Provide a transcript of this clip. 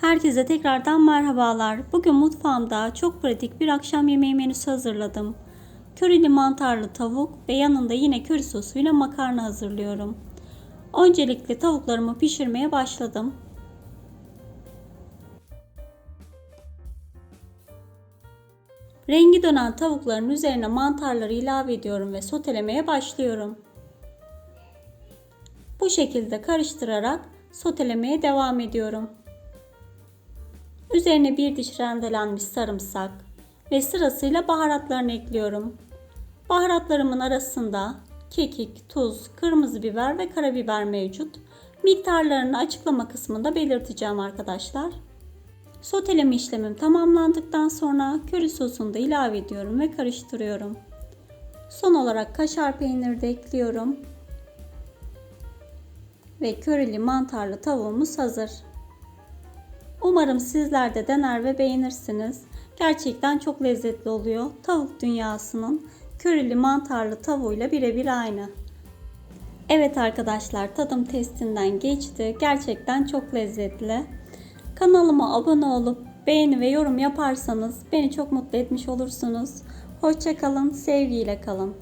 Herkese tekrardan merhabalar. Bugün mutfağımda çok pratik bir akşam yemeği menüsü hazırladım. Körili mantarlı tavuk ve yanında yine köri sosuyla makarna hazırlıyorum. Öncelikle tavuklarımı pişirmeye başladım. Rengi dönen tavukların üzerine mantarları ilave ediyorum ve sotelemeye başlıyorum. Bu şekilde karıştırarak sotelemeye devam ediyorum. Üzerine bir diş rendelenmiş sarımsak ve sırasıyla baharatlarını ekliyorum. Baharatlarımın arasında kekik, tuz, kırmızı biber ve karabiber mevcut. Miktarlarını açıklama kısmında belirteceğim arkadaşlar. Soteleme işlemim tamamlandıktan sonra köri sosunu da ilave ediyorum ve karıştırıyorum. Son olarak kaşar peyniri de ekliyorum. Ve körili mantarlı tavuğumuz hazır. Umarım sizler de dener ve beğenirsiniz. Gerçekten çok lezzetli oluyor. Tavuk dünyasının körili mantarlı tavuğuyla birebir aynı. Evet arkadaşlar tadım testinden geçti. Gerçekten çok lezzetli. Kanalıma abone olup beğeni ve yorum yaparsanız beni çok mutlu etmiş olursunuz. Hoşçakalın, sevgiyle kalın.